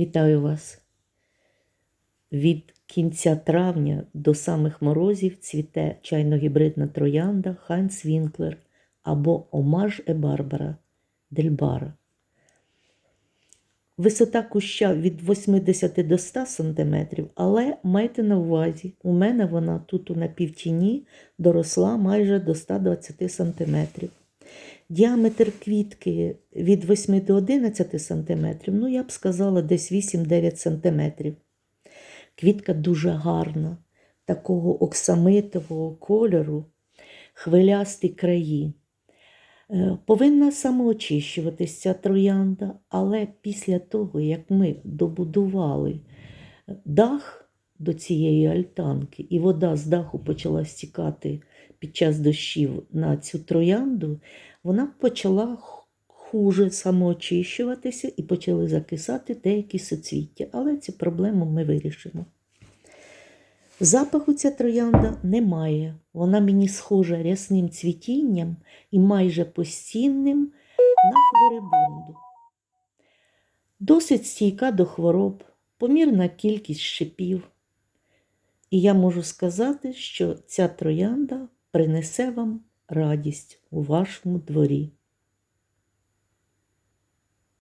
Вітаю вас! Від кінця травня до самих морозів цвіте чайно-гібридна троянда Хайнц Вінклер або Омаж е Барбара Дельбара. Висота куща від 80 до 100 см, але майте на увазі, у мене вона тут у напівтіні доросла майже до 120 см. Діаметр квітки від 8 до 11 см, ну я б сказала, десь 8-9 см. Квітка дуже гарна, такого оксамитового кольору, хвилясті краї. Е, Повинна самоочищуватися ця троянда, але після того, як ми добудували дах до цієї альтанки, і вода з даху почала стікати під час дощів на цю троянду, вона почала хуже самоочищуватися і почали закисати деякі соцвіття. Але цю проблему ми вирішимо. Запаху ця троянда не має. Вона мені схожа рясним цвітінням і майже постійним на флорибунду. Досить стійка до хвороб, помірна кількість шипів. І я можу сказати, що ця троянда принесе вам радість у вашому дворі.